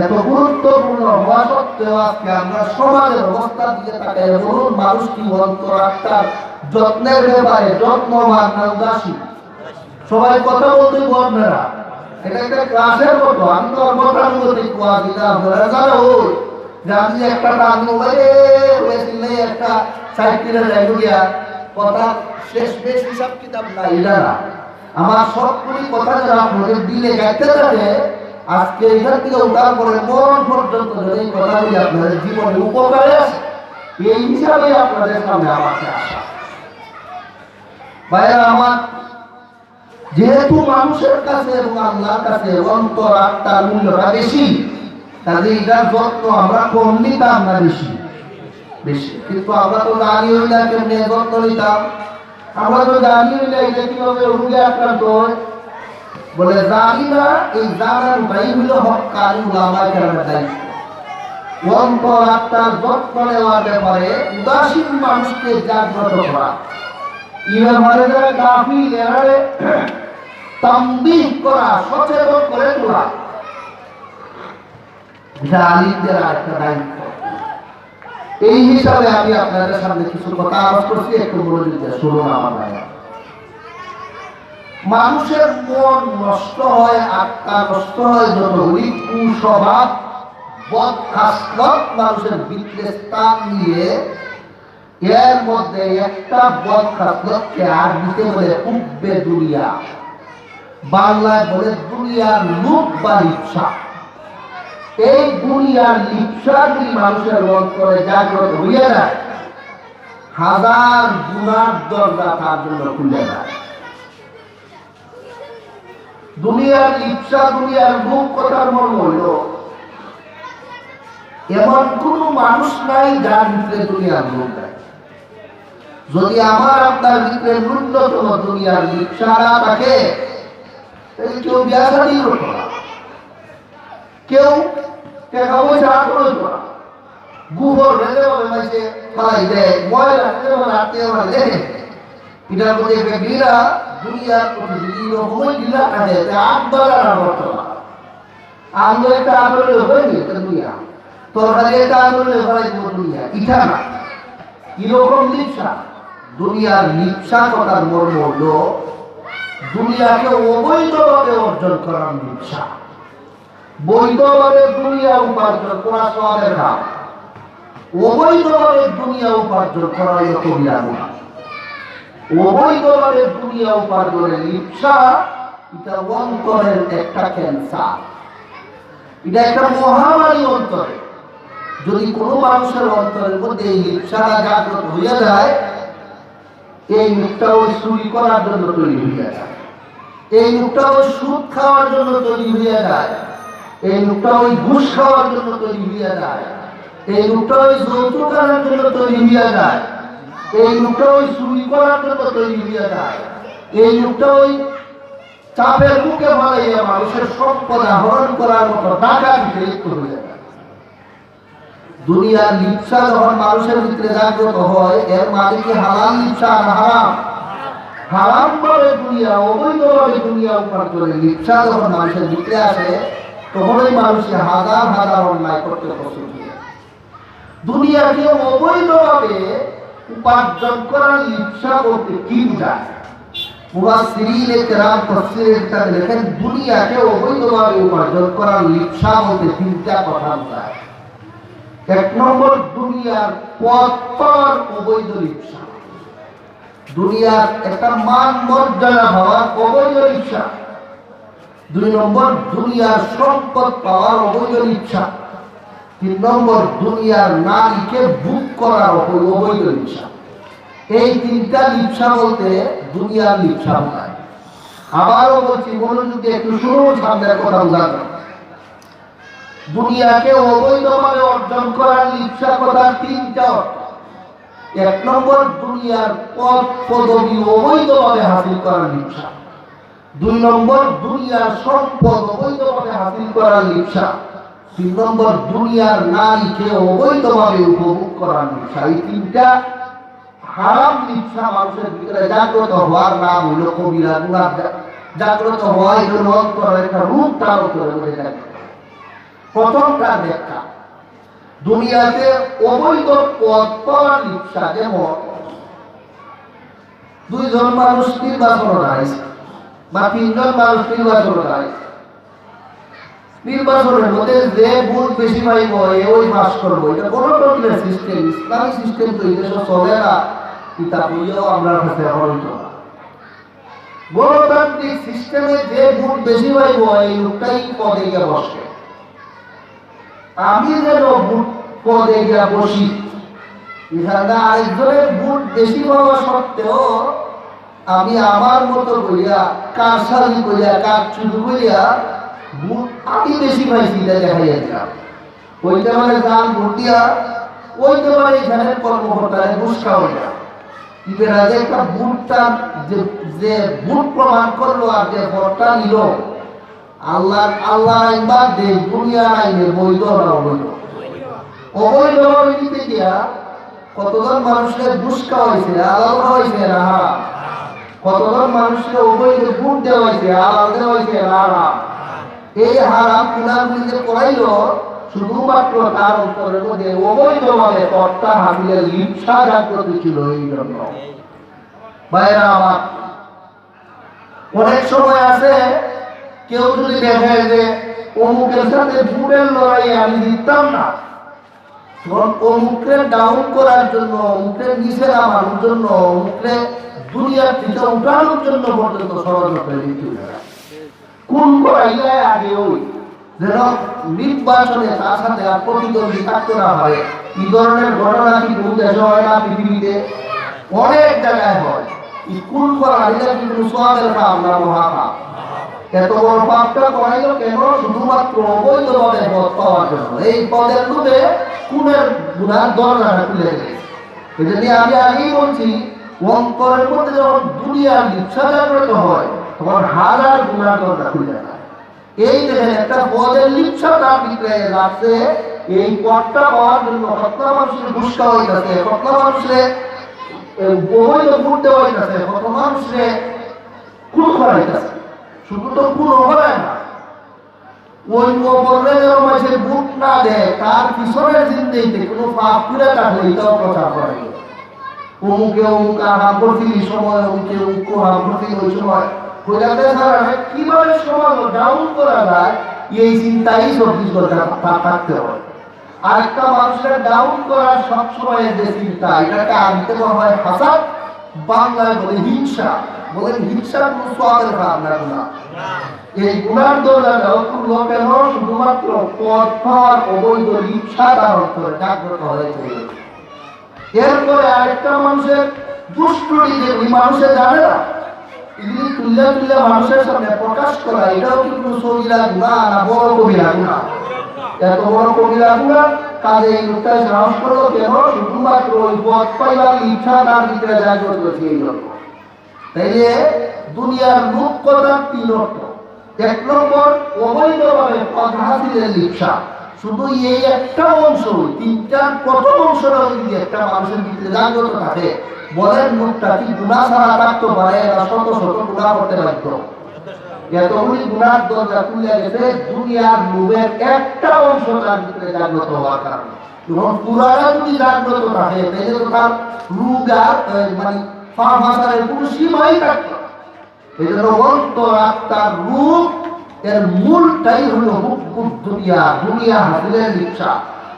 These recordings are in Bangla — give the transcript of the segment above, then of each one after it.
এত গুরুত্বপূর্ণ হওয়া সত্ত্বেও আজকে আমরা সমাজের অবস্থার দিকে তাকাই বলুন মানুষ কি অন্তরাত্মার যত্নের ব্যাপারে যত্নবান না উদাসীন সবাই কথা বলতে বলবে না। এটা একটা ক্লাসের মতো, আমি তো গতানুগতিক কোয়া দিলাম। যে আমি একটা টান মোবাইলে হয়েছিল একটা সাইকেলের কথা, শেষ বেশ হিসাব কিতাব না এটা না। আমার সবগুলি কথা যারা আপনাদের দিলে গাইতে থাকে আজকে এখান থেকে উঠার পরে মরণ পর্যন্ত যদি এই কথাগুলি আপনাদের জীবনে উপকারে আসে, এই হিসাবে আপনাদের সামনে আমাকে আসা। ভাইয়া আমার যেহেতু মানুষের কাছে এবং আল্লাহর কাছে অন্তর আত্মার মূল্যটা বেশি কাজে এটার যত্ন আমরা কম নিতাম না বেশি? বেশি। কিন্তু আমরা তো জানিও না কেমনি যত্ন নিতাম। আমরা তো জানিও না এটা কীভাবে রোগে আক্রান্ত হয় বলে না এই জানার উপায় হলো হকানি উলামা কেরামের দায়িত্ব। অন্তর আত্মার যত্ন নেওয়ার ব্যাপারে উদাসীন মানুষকে জাগ্রত করা। ব্যাপারে যারা গাফিল এরারে তাম্বিহ করা, সচেতন করে তোলা। এটা আলিমদের একটা দায়িত্ব। এই হিসাবে আমি আপনাদের সামনে কিছু কথা আলোচ করছি, একটু মনোযোগ দিয়ে শুনুন আমার ভাইয়া মানুষের মন নষ্ট হয়, আত্মা নষ্ট হয় যতগুলি কুস্বভাব বদ খাসলত মানুষের ভিতরে স্থান নিয়ে, এর মধ্যে একটা বদ খাসলতকে আরবিতে বলে উব্বে দুনিয়া। বাংলায় বলে দুনিয়ার লুপ বা লিপসা। এই দুনিয়ার লিপসা যদি মানুষের অন্তরে জাগ্রত হইয়া যায়, হাজার গুণার দরজা তার জন্য খুলে যায়। দুনিয়ার লিপসা দুনিয়ার মুখ কথার মর্ম হইল এমন কোন মানুষ নাই যার ভিতরে দুনিয়ার নাই। যদি আমার আপনার ভিতরে ন্যূনতম দুনিয়ার লিপসা না থাকে কেউ বিয়া শাদী করতো না। কেউ পয়সা করতো না। গুবর রেলে বলে মাইছে দেয়, ময়লা বলে আত্মীয় মধ্যে ব্যক্তিরা প্রতি যদি না একটা আন্দোলন হয়নি দুনিয়া। তরকারি একটা আন্দোলন হয়ে দুনিয়া। ইটা না। কীরকম লিপসা? দুনিয়ার লিপসা কথার মর্ম হলো, দুনিয়াকে অবৈধভাবে অর্জন করার লিপসা। বৈধভাবে দুনিয়া উপার্জন করা সবের কাজ অবৈধভাবে দুনিয়া উপার্জন করা হলো কবিরা গুণা অবৈধভাবে দুনিয়া উপার্জনের লিপসা এটা অন্তরের একটা ক্যান্সার এটা একটা মহামারী অন্তরে। যদি কোনো মানুষের অন্তরের মধ্যে এই লিপসাটা জাগ্রত হইয়া যায়, এই মুখটা ওই চুরি করার জন্য তৈরি হইয়া যায়। এই মুখটা ওই সুদ খাওয়ার জন্য তৈরি হইয়া যায়। এই মুখটা ওই ঘুষ খাওয়ার জন্য তৈরি হইয়া যায়। এই মুখটা ওই যৌতুক আনার জন্য তৈরি হইয়া যায়। এই লোকটা ওই চুরি করার জন্য তৈরি হইয়া যায়। এই লোকটা ওই চাপের মুখে মারাইয়া মানুষের সম্পদ আহরণ করার মতো টাকা লিপ্ত হইয়া যায়। দুনিয়ার লিপসা যখন মানুষের ভিতরে জাগ্রত হয়, এর মানে কি হালাল লিপসা আর হারাম? হারাম করে দুনিয়া, অবৈধভাবে দুনিয়া উপার্জনের লিপসা যখন মানুষের ভিতরে আসে, তখনই মানুষের হাজার হাজার অন্যায় করতে পছন্দ দুনিয়াকে অবৈধভাবে উপার্জন করার ইচ্ছা বলতে কি বোঝায়? মুফাসসিরিনে কেরাম তাফসীরের কিতাবে লেখেন দুনিয়াকে অবৈধভাবে উপার্জন করার ইচ্ছা বলতে তিনটা কথা বোঝায়। এক নম্বর, দুনিয়ার পথর অবৈধ ইচ্ছা। দুনিয়ার একটা মান মর্যাদা হওয়ার অবৈধ ইচ্ছা। দুই নম্বর, দুনিয়ার সম্পদ পাওয়ার অবৈধ ইচ্ছা। তিন নম্বর, দুনিয়ার নারীকে বুক করার অবৈধ ইচ্ছা। এই তিনটা লিপসা বলতে দুনিয়ার লিপসা বোঝায় আবারও বলছি, মনোযোগে একটু শুরু সামনের কথা বোঝানো দুনিয়াকে অবৈধভাবে অর্জন করার লিপসা কথার তিনটা অর্থ। এক নম্বর, দুনিয়ার পদ পদবি অবৈধভাবে হাসিল করার লিপসা। দুই নম্বর, দুনিয়ার সম্পদ অবৈধভাবে হাসিল করার লিপসা। তিন নম্বর, দুনিয়ার নারীকে অবৈধভাবে উপভোগ করার লিপসা। এই তিনটা হারাম লিপসা মানুষের ভিতরে জাগ্রত হওয়ার নাম হলো কবিরা গুণার জাগ্রত হওয়া এগুলো অন্তরের একটা রূপ ধারণ করে বলে প্রথমটা ব্যাখ্যা, দুনিয়াতে অবৈধ পথ পাওয়ার ইচ্ছা যেমন, দুইজন মানুষ নির্বাচন হয় বা তিনজন মানুষ নির্বাচন হয়। নির্বাচনের মধ্যে যে ভোট বেশি পাইব ওই পাস করব। এটা গণতন্ত্রের সিস্টেম ইসলামী সিস্টেম তো এই দেশে চলে না। গণতান্ত্রিক সিস্টেমে যে ভোট বেশি পাইব, এই লোকটাই পদে গিয়ে বসে। আমি যেন ভোট পদে গিয়ে বসি, এখানে আরেকজনের ভোট বেশি পাওয়া সত্ত্বেও, আমি আমার মতো করিয়া কারসালি করিয়া কাজ শুরু করিয়া ভোট আমি বেশি পাইছি দেখাইয়া দিলাম। ওইটা মানে ভোট দিয়া, ওইটা মানে এখানে কর্মকর্তারে ঘুষকা হইয়া ইবেরা যে একটা ভোটটা যে যে প্রমাণ করল আর যে ভোটটা নিল। আল্লাহ আল্লাহ আইন বাদ দে দুনিয়া আইনে বৈধ না অবৈধ? অবৈধ নিতে গিয়া কতজন মানুষের দুষ্কা হয়েছে আলাল হয়েছে না কতজন মানুষকে অবৈধ ভোট হয়েছে আলাল দেওয়া হয়েছে না এই হারাম কুলাগুলি যে করাইল শুধুমাত্র তার অন্তরের মধ্যে অবৈধভাবে কর্তা হামিলের লিপসা জাগ্রত ছিল এই জন্য ভাইরা আমার, অনেক সময় আছে, কেউ যদি দেখে যে অমুকের সাথে ভোটের লড়াই আমি জিততাম না। তখন অমুককে ডাউন করার জন্য, অমুককে নিচে নামানোর জন্য, অমুককে দুনিয়ার থেকে উঠানোর জন্য পর্যন্ত ষড়যন্ত্র লিপ্ত কোন করাইলে আগে ওই যেন নির্বাচনে তার সাথে না হয় এই ধরনের ঘটনা কি দেশে হয় না পৃথিবীতে? অনেক জায়গায় হয়। করা এটা কিন্তু সোয়াদের কাম না মহাকাম এত বড় পাপটা করাইল কেন? শুধুমাত্র পদ পাওয়ার জন্য। এই পদের লোভে কুনের গুণার দরজাটা খুলে গেছে। এই আমি আগেই বলছি, অন্তরের মধ্যে যখন দুনিয়ার ইচ্ছা জাগ্রত হয়, তখন হাজার গুণার দরজা খুলে যায়। এই দেখেন একটা পদের লিপসা তার ভিতরে লাগছে এই পদটা পাওয়ার জন্য কত মানুষের ঘুষকা হইতেছে। কত মানুষের বই ভোট দেওয়া হইতেছে কত মানুষের খুন করা হইতেছে। শুধু তো খুন হয় না। ওই যেন মানুষের বুট না দেয়, তার পিছনের জিন্দেইতে কোনো পাপ করে থাকলে এটাও প্রচার করে অমুকে অমুক করছিল সময় অমুকে অমুক করছিল ওই সময় ডাউন করা মানুষের সবসময় যে চিন্তা বলে হিংসা। হিংসা এই গুণার শুধুমাত্র পাওয়ার অবৈধ অন্তরে জাগ্রত হয়েছে এরপরে আরেকটা মানুষের দুষ্টুটি যে ওই মানুষে জানে না এগুলি তুলে তুলে মানুষের সামনে প্রকাশ করা, এটাও কিন্তু সহিলা গুণা না বড় কবিরা গুণা। এত বড় কবিরা গুণা, কাজে এই লোকটা সাহস করল কেন? শুধুমাত্র ওই পথ পাইবার ইচ্ছা তার ভিতরে জাগ্রত হয়েছে এই জন্য তাই যে দুনিয়ার মুখ কথা তিন এক নম্বর, অবৈধভাবে পদ হাসিলের লিপসা। শুধু এই একটা অংশ তিনটার প্রথম অংশটা যদি একটা মানুষের ভিতরে জাগ্রত থাকে। বলেন মুখটা কি গুণা ছাড়া থাকতে পারে না, শত শত গুণা করতে বাধ্য এতগুলি গুণার দরজা খুলে গেছে, দুনিয়ার লোভের একটা অংশ তার ভিতরে জাগ্রত হওয়ার কারণে। তার মানে মূলটাই হলো দুনিয়া দুনিয়া হাসিলের ইচ্ছা।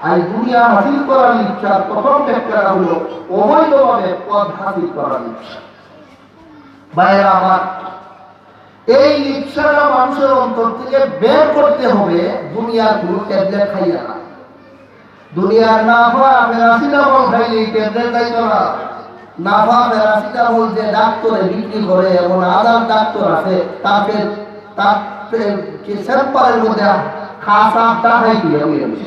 আর দুনিয়া হাসিল করার ইচ্ছার প্রথম ব্যাখ্যাটা হলো অবৈধভাবে পদ হাসিল করার ইচ্ছা। আমার, এই ইচ্ছাটা মানুষের অন্তর থেকে বের করতে হবে দুনিয়ার কোনো ট্যাবলেট খাইয়া না। দুনিয়ার না নাফা প্যারাসিটামল খাইলে ট্যাবলেট খাইতো না। নাফা প্যারাসিটামল যে ডাক্তারে বিক্রি করে, এমন আদার ডাক্তার আছে, তাকে তার স্যাম্পারের মধ্যে খাসা ডাহাই দিয়ে হয়েছে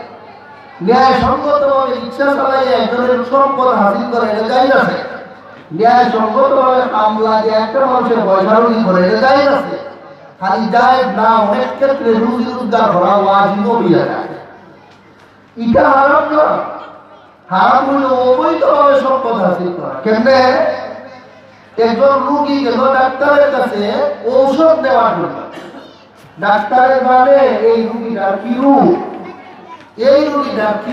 ন্যায় সঙ্গতভাবে রিক্সা চালাইয়া একজনের সম্পদ হাসিল করে, এটা যাই আছে কামলা যে একটা মানুষের পয়সা রুজি করে, এটা যাই আছে খালি যায় না, অনেক ক্ষেত্রে রুজি রোজগার যায়। এটা হারাম না। হারাম হলো অবৈধভাবে সম্পদ হাসিল করা। কেমনে? একজন রুগী গেল ডাক্তারের কাছে, ঔষধ দেওয়ার জন্য। ডাক্তারের মানে এই রুগীটার কি রূপ এই রুগীটার কি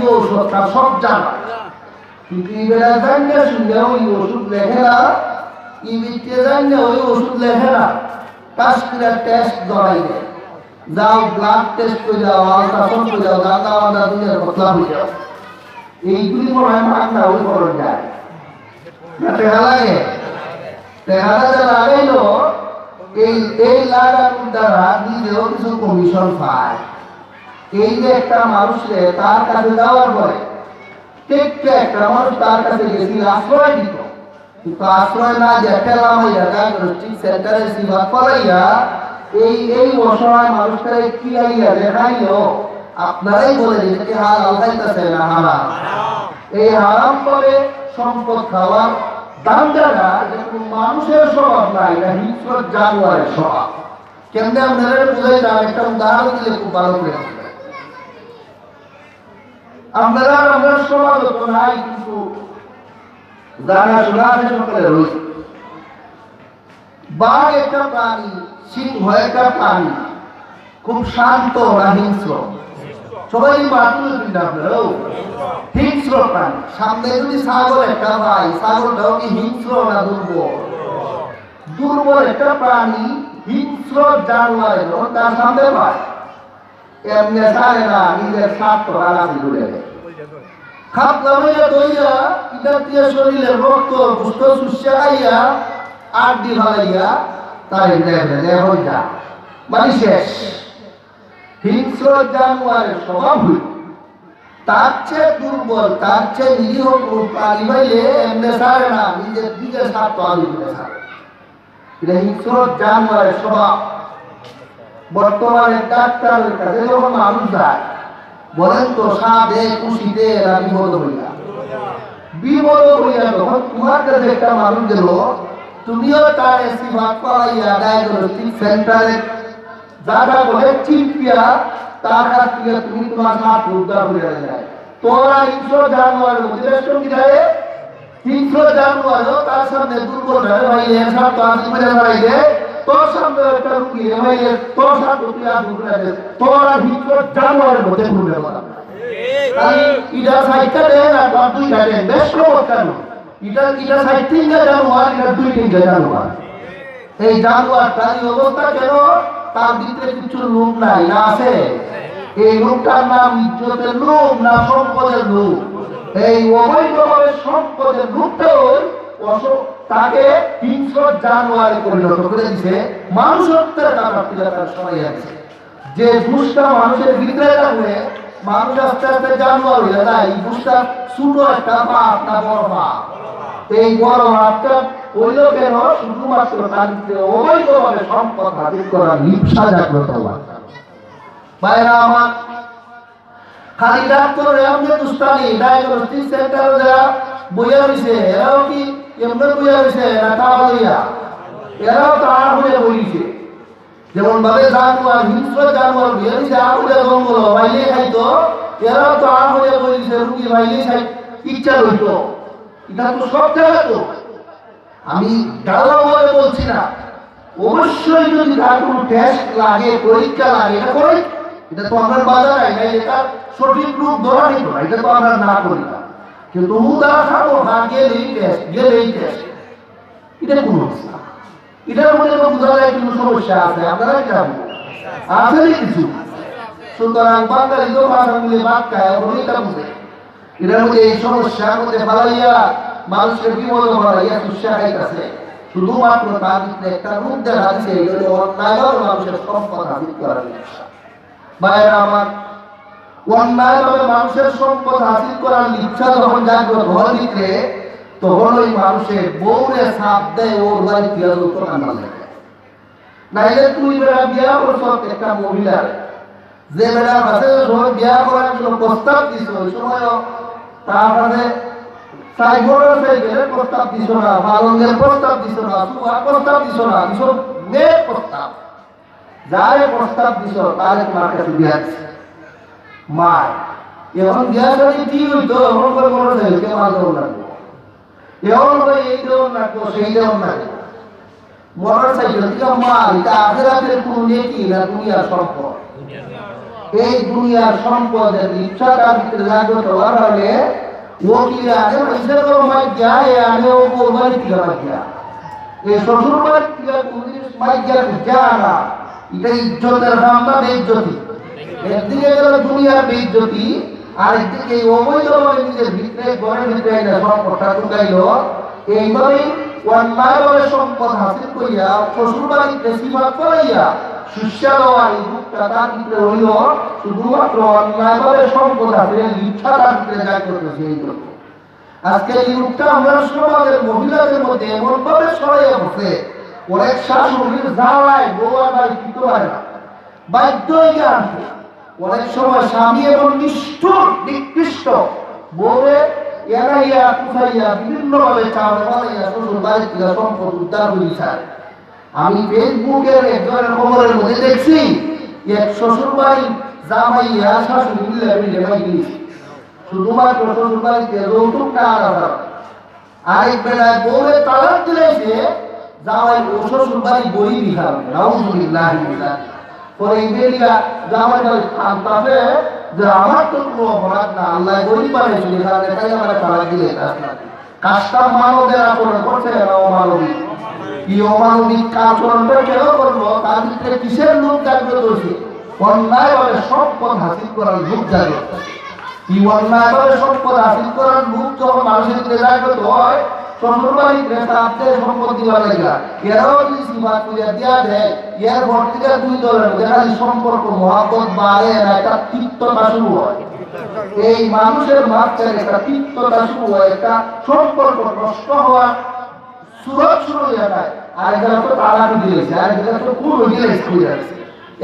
তার সব জানা। শুনলে ওই ওষুধ লেখে না। ওই ওষুধ লেখে না। ধরাই দেয়। যাও ব্লাড টেস্ট করে যাও যাও দাদা আলাদা দুনিয়ার কথা হয়ে যাও এইগুলি মনে হয় মাগ না ওই খরচ যায়। না টেকা লাগে? লাগাইলো এই এই লাগানোর দ্বারা নিজেও কিছু কমিশন পায়। এই যে একটা মানুষে তার কাছে যাওয়ার পরে প্রত্যেকটা একটা মানুষ তার কাছে গেছি আশ্রয় দিত কিন্তু আশ্রয় না যে সেন্টারে সেবা করাইয়া এই এই অসহায় মানুষটারে দেখাইও আপনারাই বলে দিন কি হাল আলগাইতেছে না, হারাম। এই হারাম করে সম্পদ খাওয়ার দাম জানা যে মানুষের স্বভাব না, এটা হিংস্র জানোয়ারের স্বভাব। কেমনে আপনারা বুঝাই যান একটা উদাহরণ দিলে খুব ভালো করে। আমরা নাই একটা খুব শান্ত না হিংস্র। সবাই হিংস্র প্রাণী। সামনে যদি ছাগল একটা পাই, ছাগলটাও কি হিংস্র না দুর্বল? দুর্বল একটা প্রাণী, হিংস্র যখন তার সামনে পায় এমনি সারে না, নিজের স্বার্থ আলাদা করে দেয় খাপ লাগাইয়া দইয়া ইটা দিয়ে শরীরের রক্ত গুস্ত শুষে আইয়া আর দি হালাইয়া তাই দেহ যা মানে শেষ। হিংস্র জানোয়ারের স্বভাব হইল। তার চেয়ে দুর্বল, তার চেয়ে নিরীহ প্রাণী পাইলে এমনি সারে না, নিজের নিজের স্বার্থ আলু করে সারে হিংস্র জানোয়ারের স্বভাব। বর্তমানে ডাক্তারের কাছে যখন মানুষ যায়, বলেন তো সাদে খুশিতে এরা বিপদ হইয়া। বিপদ হইয়া যখন তোমার কাছে একটা মানুষ গেল, তুমিও তার এসি ভাগ করাইয়া ডায়াগনস্টিক সেন্টারে জায়গা বলে চিপিয়া তার কাছ থেকে তুমি তোমার হাত উদ্ধার হইয়া যায়। তোরা হিংস্র জানোয়ারের মধ্যে সঙ্গী দেয় হিংস্র জানোয়ারও তার সামনে দুর্বল হয়ে ভাই তো আমি মারাই দে তোর তোর সাথে আর তোর আর হিংস্র জানোয়ারের মধ্যে ঢুকলে মারা না তোর বেশ তিনটা জানোয়ার দুই তিনটা জানোয়ার। এই জানোয়ারটা এই অবস্থা কেন? তার ভিতরে কিছু লোক নাই, না আছে? এই লোকটার নাম ইজ্জতের লোক না সম্পদের লোক? এই অবৈধভাবে সম্পদের লোকটাও অস- তাকে হিংস্র জানোয়ারে পরিণত করে দিছে মানুষ হত্যার কারণ তার সময় আছে। যে ঘুষটা মানুষের ভিতরে রাখলে মানুষ আস্তে আস্তে জানোয়ার হয়ে যায়। এই ঘুষটা ছোট একটা পাপ না বড় পাপ এই বড় হাতটা হইল কেন? শুধুমাত্র তার ভিতরে অবৈধভাবে সম্পদ হাজির করার লিপসা জাগ্রত হওয়ার। ভাইরা আমার, খালি ডাক্তার এমনি দুষ্টানি ডায়াগনস্টিক সেন্টার যারা বইয়া রয়েছে, এরাও কি তা এরাও যেমন এরাও আর বইছে রুগী ইচ্ছা হইতো এটা তো সব তো। আমি বলছি না। অবশ্যই যদি লাগে, পরীক্ষা লাগে, এটা করে। এটা তো আমরা বাজার এটা সঠিক রূপ ধরা নিত না, এটা তো আমরা না করি না। কিন্তু হুদা হ্যাঁ গেলেই টেস্ট গেলেই টেস্ট এটা কোনো অবস্থা। এটার মধ্যে বোঝা যায় কোনো সমস্যা আছে। আপনারা জানব আছে কিছু? সুতরাং বাঙালি তো ভাষা মিলে বাদ খায় ওটা বুঝে। এটার মধ্যে এই সমস্যার মধ্যে ফালাইয়া মানুষের বিপদ ফালাইয়া সুস্যা খাইতেছে শুধুমাত্র তার একটা রূপ দেখা দিচ্ছে অন্যায়ভাবে মানুষের সম্পদ হাসিল করার ভাইয়েরা আমার অন্যায়ভাবে মানুষের সম্পদ হাসিল করার ইচ্ছা যখন জাগ্রত হয় ভিতরে তখন ওই মানুষের বউরে সাপ দেয়, ওর বাড়ি ফিরে তো কান্না লাগে। নাইলে তুই বেড়া বিয়া করছ একটা মহিলার। যে বেড়ার কাছে সময় বিয়া করার জন্য প্রস্তাব দিছ, ওই সময় তার কাছে সাইবরের সাইকেলের প্রস্তাব দিছ না, বালঙ্গের প্রস্তাব দিছ না, সুয়ার প্রস্তাব দিছ না দিছ মেয়ের প্রস্তাব। যারে প্রস্তাব দিছ, তারে তোমার কাছে বিয়া দিছে। মায় এখন বিয়া কি হইতো এমন করে বড় ছেলেকে মাল দেওয়া লাগবে এমন করে এই দেওয়া লাগবো সেই দেওয়া লাগবে মোটর সাইকেল থেকে মাল এটা আখেরাতের কোনো নেকি না দুনিয়ার সম্পদ? এই দুনিয়ার সম্পদের ইচ্ছাটা ভিতরে জাগ্রত হওয়ার ফলে ও কি আগে পয়সা তো মাইয়া এ আগে ও কোরবানি থেকে মাইয়া এই শ্বশুর বাড়ি থেকে কোনদিন মাইয়া যা না। এটা ইজ্জতের দাম না একদিকে গেল দুনিয়ার বেইজ্জতি আর একদিকে অবৈধভাবে নিজের ভিতরে ঘরের ভিতরে এটা সম্পদটা ঢুকাইল এইভাবেই অন্যায়ভাবে সম্পদ হাসিল করিয়া শ্বশুর বাড়িতে করাইয়া সুস্বাদু আর এই শুধুমাত্র অন্যায়ভাবে সম্পদ হাসিলের ইচ্ছা তার ভিতরে আজকে এই রূপটা আমরা সমাজের মহিলাদের মধ্যে এমন ভাবে ছড়াইয়া বসে অনেক পারে না। বাধ্য হয়ে অনেক সময় স্বামী এবং নিষ্ঠুর, নিকৃষ্ট। বউরে এড়াইয়া কুচাইয়া বিভিন্ন ভাবে চাওয়া বানাইয়া শ্বশুর বাড়ি থেকে সম্পদ উদ্ধার হয়ে যায় আমি ফেসবুকের একজনের খবরের মধ্যে দেখছি, এক শ্বশুর বাড়ি জামাইয়া শাশুড়ি মিলে মিলে গিয়েছে। শুধুমাত্র শ্বশুর বাড়িতে যৌতুক না আলাদা আরেক বেলায় তালাক দিলেছে জামাই ও শ্বশুর বাড়ি বই বিহার নাউজুবিল্লাহ পরে আনতাছে যে আমার তো কোনো অপরাধ না, আল্লাহ গরিব বানিয়েছিল এখানে তাই আমার তালাক দিলে। কাজটা মানবের আচরণ করছে না অমানবিক? কি অমানবিক আচরণটা কেন করল তার ভিতরে কিসের লোক জাগ্রত হয়েছে অন্যায়ভাবে সম্পদ হাসিল করার লোক জাগ্রত এই অন্যায়ভাবে সম্পদ হাসিল করার লোক যখন মানুষের হয় শ্বশুর বাড়িতে তাতে সম্পদ দিবার এরাও যদি দিয়া এর দুই দলের খালি সম্পর্ক বাড়ে না তিক্ততা শুরু হয়। এই মানুষের মাঝখানে একটা তিক্ততা শুরু হয়, একটা সম্পর্ক নষ্ট হওয়া সুরত শুরু হয়ে যায়। আর এটা তো তালাক দিয়েছে আর এটা তো পুরো হয়ে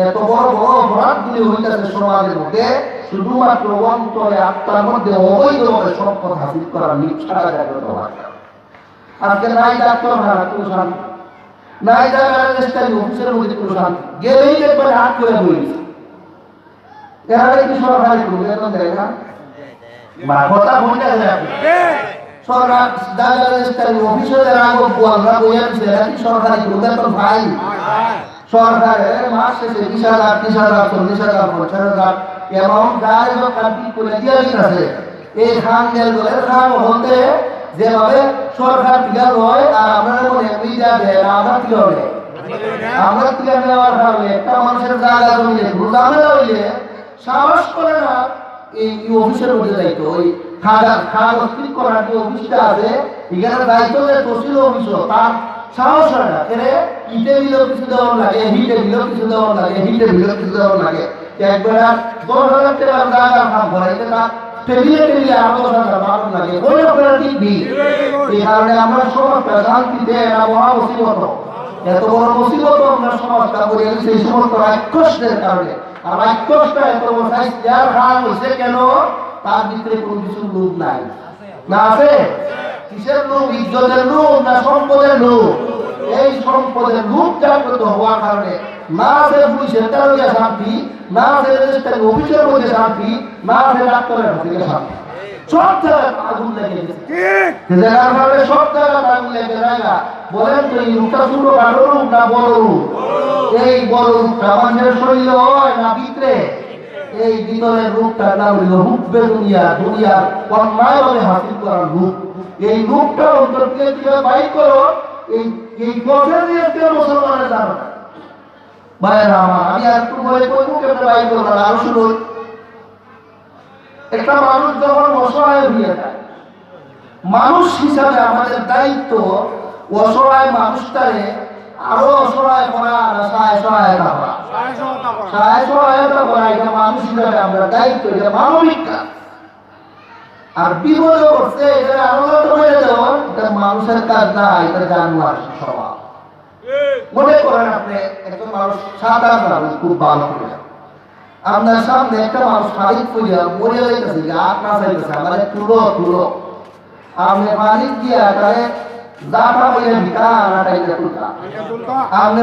এত বড় বড় অপরাধ হইতেছে সমাজের মধ্যে, শুধুমাত্র অন্তরে আত্মার মধ্যে অবৈধভাবে সম্পদ হাসিল করার নিচ্ছাটা জাগ্রত কারণে। আজকে নাই ডাক্তার না, কোনো শান্তি নাই জায়গায় রেজিস্ট্রারি অফিসের মধ্যে কোনো শান্তি গেলেই দেখবেন হাত করে বলেছে এরা কি সরকারি করবে এখন আছে ভাই। সরকারের মাস দিতেছে। এই খান গেলগুলোর খান হতে যেভাবে সরকার টিকা লয় আর আমরা মনে এমনি যাবে আমরা কি হবে আমরা টিকা নেওয়ার কারণে একটা মানুষের জায়গা জমিলে রোজামেলা হইলে সাহস করে না এই অফিসের মধ্যে যাইতো ওই খাগা খাগ অস্তিত্ব করার যে অফিসটা আছে, এখানে দায়িত্ব যে তহসিল অফিস তার সাহস হয় না। এখানে ইটে বিলেও কিছু দেওয়ার লাগে, হিটে বিলেও কিছু দেওয়ার লাগে, হিটে বিলেও কিছু দেওয়ার লাগে। একবার দশ হাজার টাকার জায়গা ভরাইতে তার টেবিলে টেবিলে হাজার বারো লাগে, ওই আপনারা টিকবি এই কারণে আমরা সমাজটা শান্তিতে না, মহা মুসিবত। এত বড় মুসিবত আমরা সমাজটা করে সেই সমস্ত রাক্ষসদের কারণে। আর রাক্ষসটা এত বড় সাইজ যার হার হয়েছে কেন? তার ভিতরে কোনো কিছু লোভ নাই। না আছে? কিসের লোভ? ইজ্জতের লোভ না সম্পদের লোভ? এই সম্পদের লোভ জাগ্রত হওয়ার কারণে না আছে পুলিশের কারণে শান্তি না আছে রেজিস্ট্রারি অফিসের মধ্যে শান্তি না আছে ডাক্তারের হাতে শান্তি সব জায়গায় আগুন লেগে গেছে। জায়গার সব জায়গায় আগুন লেগে জায়গা বলেন তো এই রূপটা ছোট কারও রূপ না বড় রূপ? এই বড় রূপটা মানুষের শরীরে হয় না ভিতরে? এই ভিতরের রূপটা নাম হইল রূপবে দুনিয়া দুনিয়ার অন্যায়ভাবে হাসিল করার রূপ। এই রূপটা অন্তর থেকে কীভাবে করো। এই এই পথে দিয়ে মুসলমানের জানো না আমি আর একটু আরও মানুষ মানুষ হিসাবে আমাদের দায়িত্ব অসহায় মানুষটারে আরও অসহায় করা সহায় সহায়তা করা। সহায় সহায়তা করা, এটা মানুষ হিসাবে আমরা দায়িত্ব, এটা মানবিক কাজ। আর বিপদে করছে এটা দেওয়া এটা মানুষের কাজ না, এটা জানোয়ার স্বভাব। মনে করেন আপনি একজন মানুষ সাঁতার জানেন খুব ভালো করে। আপনার সামনে একটা মানুষ ফারিক করিয়া মরে যাইতেছে গাছ না চাইতেছে আমার তুলো তুলো আপনি দিয়া জাটা ভিটা আনাটাইতে তুলতা। আপনি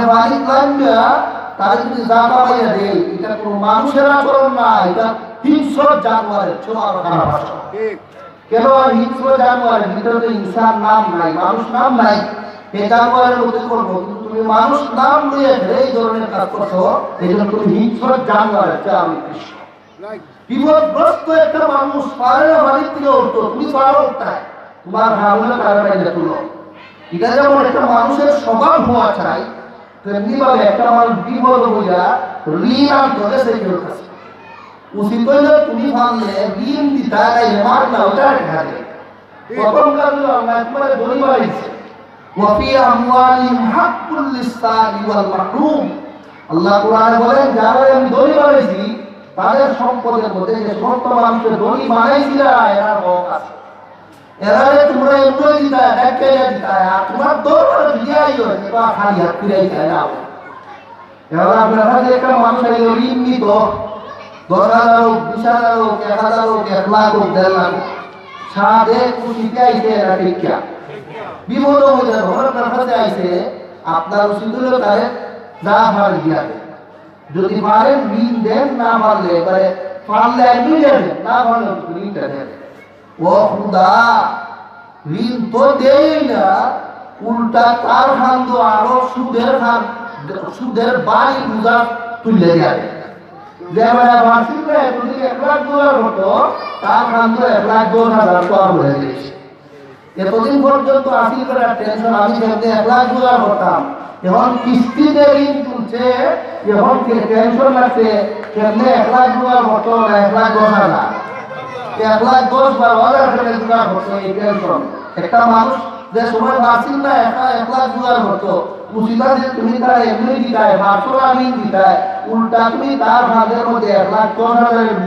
তারে যদি জাটা বইয়া দেয় এটা কোনো মানুষের আচরণ না এটা হিংস্র জানোয়ারের খারাপ কেন হিংস্র জানোয়ারের ভিতরে তো ইনসান নাম নাই মানুষ নাম নাই? এই জানোয়ারের মধ্যে করব কিন্তু তুমি মানুষ নাম নিয়ে এই ধরনের কাজ করছ এই জন্য তুমি হিংস্র জানোয়ারের চেয়ে আমি কৃষ্ণ। বিপদগ্রস্ত একটা মানুষ পারে না বাড়ির থেকে উঠতো তুমি পারো উঠতায় তোমার হামলে কারণে তুলো। এটা যেমন একটা মানুষের স্বভাব হওয়া চাই তেমনি ভাবে একটা মানুষ বিপদ হইয়া ঋণ আর ধরে সে কেউ কাছে উচিত হইলে তুমি ভাবলে ঋণ দিতা মার না ওটা দেখা যায় প্রথম কাজ একবারে ধরি বাড়াইছে ওয়াফি আমওয়ালিহিম হাক্কুল লিসাইল ওয়াল মাহরুম। আল্লাহ কোরআনে বলেন, যারা আমি ধনী বানাইছি, তাদের সম্পদের মধ্যে যে সমস্ত মানুষের ধনী বানাইছিল এরা হক এরা তোমরা এমনি দিতা দেখে দিতা আর তোমার দিয়াই হয় এটা খালি হাত যায় না। এবার আপনারা যে একটা মানুষ ঋণ নিত? দশ হাজার হোক, বিশ হাজার হোক, এক লাখ হোক, দেড় সাদে খুশিতে আইছে এরা টিকা বিপদ যাবে আপনার কাছে আইছে, আপনার উচিত হলো তারে যা ভার দিয়া যদি পারেন ঋণ দেন, না পারলে এবারে পারলে একদিন দেবেন না পারলে ঋণটা দেবেন ও খুদা, ঋণ তো দেই না, উল্টা তার খান্দ আরও সুদের খান সুদের বাড়ি পূজা তুলে যাবে যেভাবে বার্ষিক যদি এক লাখ ডলার হতো, তার খান্দ এক লাখ দশ হাজার টাকা হয়ে গেছে। এতদিন পর্যন্ত আসিল করে টেনশন, আমি সেমনি এক লাখ ডলার হতাম। এখন কিস্তিতে ঋণ তুলছে, এখন টেনশন লাগছে কেমনে এক লাখ ডলার হতো না, এক লাখ দশ হাজার। এক লাখ দশ একটা মানুষ যে সময় বাঁচিল না একা লাখ হতো যে তুমি তার এমনি দিতায় পাঁচশো আমি দিতায় উল্টা তুমি তার মধ্যে এক লাখ দশ হাজারের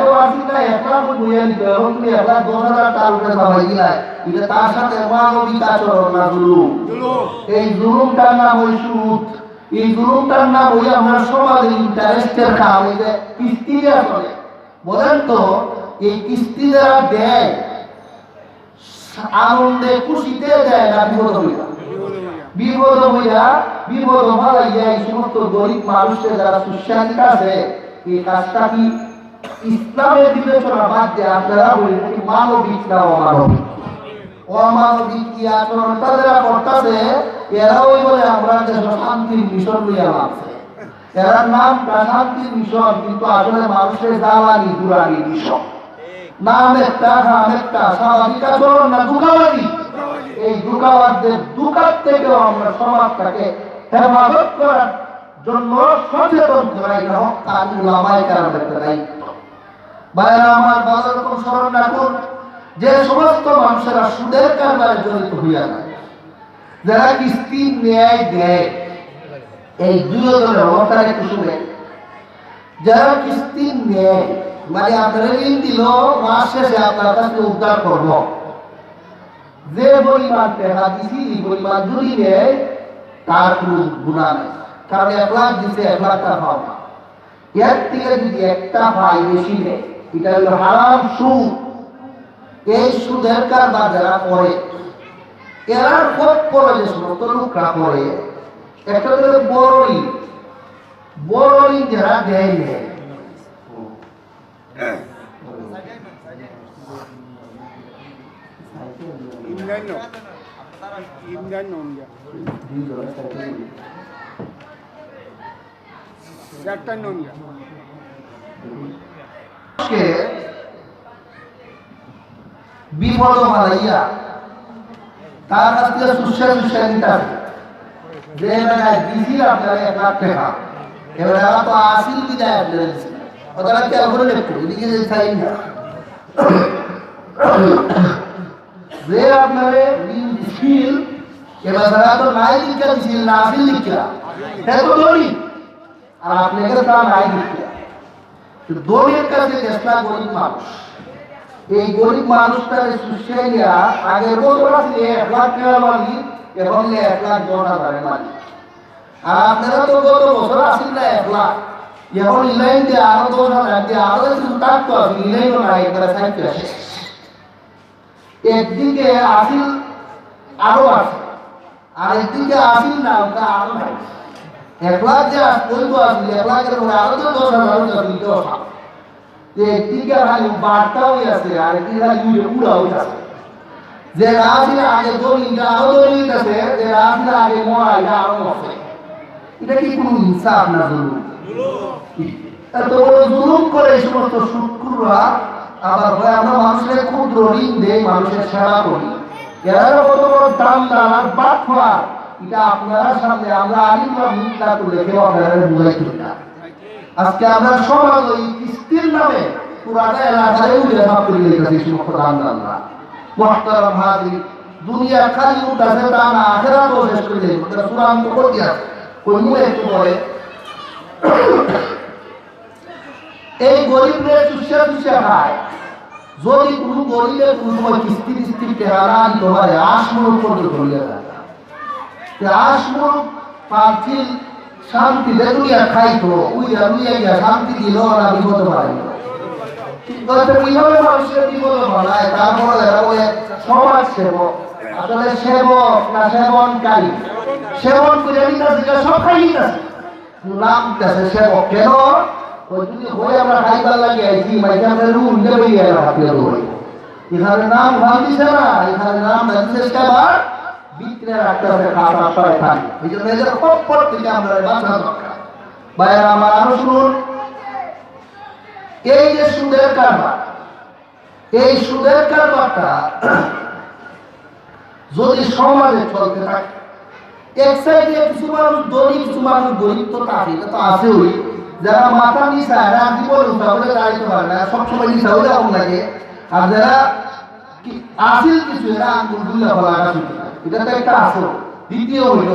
তো বাঁচিল না, এক লাখ দিতে এখন তুমি এক লাখ দশ হাজার দিলায় এটা তার সাথে মানবিক আচরণ না জুলুম। এই জুলুমটার নাম ওই সুদ। এই জুলুমটার নাম ওই আমরা সমাজের ইন্টারেস্টের কাম এই যে কিস্তি চলে বলেন তো, এই কিস্তি যারা দেয়, আনন্দে খুশিতে দেয় না বিপদ বিপদ হইয়া বিপদ হইয়া এই সমস্ত গরিব মানুষের যারা সুশান্তি আছে, এই কাজটা কি ইসলামের বিবেচনা বাদ দিয়ে আপনারা বলেন কি মানবিক না অমানবিক? অমানবিক কি আচরণটা যারা করতেছে এরাও বলে আমরা দেশ শান্তির মিশন লইয়া লাগছে এরা নাম শান্তির মিশন, কিন্তু আসলে মানুষের জ্বালানি দুরানি মিশন। নাম একটা নাম একটা, স্বাভাবিক আচরণ না দুকাবাদি এই দুকাবাদদের দুকাত থেকেও আমরা সমাজটাকে হেফাজত করার জন্য সচেতন করাই না হোক তার উলামাই কারণ দায়িত্ব বাইরে আমার ভালো রকম স্মরণ রাখুন, যে সমস্ত মানুষেরা সুদের কারবারে জড়িত হইয়া যায়, যারা কিস্তি ন্যায় দেয়, এই দুই ধরনের অবস্থান একটু শুনে। যারা কিস্তি নেয় মানে আপনারা ঋণ দিল, মাস শেষে আপনার কাছে উদ্ধার করব। যে পরিমাণ টাকা দিছি, এই পরিমাণ যদি নেয়, তার কোনো গুণা নেই। কারণ এক লাখ দিছে, এক লাখ টাকা পাও এর থেকে যদি একটা পাই বেশি নেয়, এটা হলো হারাম সুদ। এই সুদের কারবার যারা করে, এরা খুব করে যে সমস্ত লোকরা করে, একটা হলো বড় ঋণ। বড় ঋণ যারা দেয় নেয়। ইমরান নন্দিয়া একটা নন্দিয়া মানুষকে বিপদ মারাইয়া তার কাছ থেকে সুশ্বাস সুশ্বাস নিতে হবে যে এবার দিছি আপনারা এক লাখ টাকা। তো আসিল বিদায় আপনারা দিচ্ছে ওরা খেয়াল করে একটু এদিকে যে সাইন না যে আপনারে ঋণ দিছিল এবার তারা তো নাই দিকে দিছিল না আসিল দিকে এটা তো দড়ি। আর আপনাকে তা নাই দিকে দলের কাছে চেষ্টা গরিব মানুষ। এই গরিব মানুষটাকে সুশাইয়া আগে বছর আসলে এক লাখ টাকার মালিক, এখন এক লাখ দশ হাজারের মালিক। আর আপনারা তো গত বছর আসেন না এক লাখ। এখন ইলাইন দিয়ে আরও দশ হাজার দিয়ে আরও টাকতো আছে, ইলাইনও নাই, একবারে সাইডে আসে একদিকে আসিল আরও আছে, আর একদিকে আসিল না, ওটা আরও নাই। এক লাখ যে বলব আসিল এক লাখের আরও তো দশ হাজার তো একদিকে খালি বার্তাও আছে, আর একদিকে খালি উড়ে উড়াও আছে। যে রাশির আগে দলিলটা আরও দলিল আছে যে রাশির আগে মরা, এটা আরও আছে। এটা কি কোনো ইনসাফ না জুলুম? এত বড় জুলুম করে এই সমস্ত শুক্ররা আবার হয় আমরা মানুষের ক্ষুদ্র ঋণ দেই, মানুষের সেবা করি। এরা কত বড় দাম দাম আর বাদ এটা আপনারা সামনে, আমরা আলিমরা মুখটা তুলে কেউ আপনারা বুঝাইতে না আজকে আমরা সমাজ ওই কিস্তির নামে পুরাটা এলাকায় উড়ে ভাব করে লেগেছে এই সমস্ত দাম দামরা মোহতারাম হাজির দুনিয়া খালি উঠাছে তা না আখেরা তো শেষ করে ওটা চূড়ান্ত করে ওই মূলে একটু পরে এই গরিবদের চুষা চুষা খায়? যদি কোনো গরিবের কোনো সময় কিস্তি কিস্তি টেহারা হয় আসমরূপ পর্যন্ত ধরিয়ে যায় আসমরূপ পার্থিব শান্তি দেখুলিয়া খাইতো, উইয়া উইয়া গিয়া শান্তি দিল কীভাবে মানুষের বিপদ সমাজ সেবক। আসলে না সেবনকারী? সেবন করে খাই নাম সেবক। কেন? যদি আমরা খাইবার লাগে আইছি মাইকে আমরা রুম দেবে এরা হাতে রই এখানে নাম নাম না এখানে নাম দিছে সেবার বিক্রে রাখতে হবে খাতা পায় থাকে। এই যে সুদের কারবার, এই সুদের কারবারটা যদি সমাজে চলতে থাকে, এক সাইডে কিছু মানুষ ধনী, কিছু মানুষ গরিব তো থাকে এটা তো আছেই। যারা মাথা নিচা এরা জীবন উঠাবলে দাঁড়াইতে পারে না। সবসময় নিচা হলে এমন লাগে। আর যারা আসিল কিছু, এরা আঙ্গুল দুল্লা ফলা এটা তো একটা আসল। দ্বিতীয় হইল,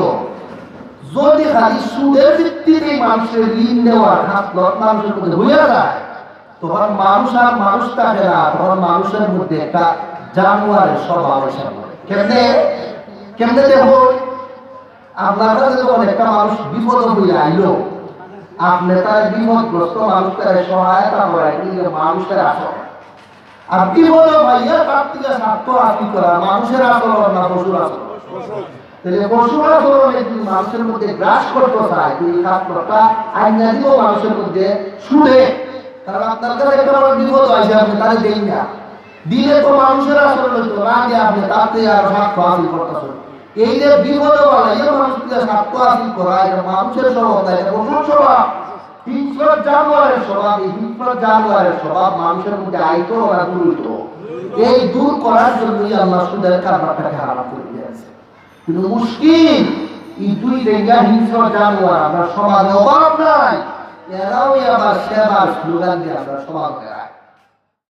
যদি খালি সুদের ভিত্তিতে মানুষের ঋণ দেওয়ার হাত মানুষের মধ্যে হইয়া যায়, তখন মানুষ আর মানুষ থাকে না, তখন মানুষের মধ্যে একটা জানোয়ারের স্বভাব এসে। কেমনে? কেমনে দেব আপনার কাছে যখন একটা মানুষ বিপদ হইয়া আইলো। আপনি তার বিপদগ্রস্ত মানুষের সহায়তা করে কিন্তু মানুষের আসল আর বিপদ ভাইয়া তার থেকে স্বার্থ আপনি করা, মানুষের আসল না পশুর একদিন মানুষের মধ্যে গ্রাস করতে চায় মানুষের মধ্যে শুনে কারণ আপনার আপনি দেন না। দিলে তো মানুষের আপনি তাতে আর স্বার্থ হাসিল করতেছেন। এই যে বিপদ বলা এই মানুষকে স্বার্থ হাসিল করা এটা মানুষের স্বভাব না? এটা পশুর স্বভাব, হিংস্র জানোয়ারের স্বভাব, এই হিংস্র জানোয়ারের স্বভাব মানুষের মধ্যে আইতো না দূরিত এই দূর করার জন্যই আল্লাহ সুদের কারবারটাকে হারাম করে দিয়েছে। কিন্তু মুশকিল, এই দুই ডেঙ্গা হিংস্র জানোয়ার, আমরা সমাজে অভাব নাই। এরাও আবার সেবার স্লোগান দিয়ে আমরা সমাজ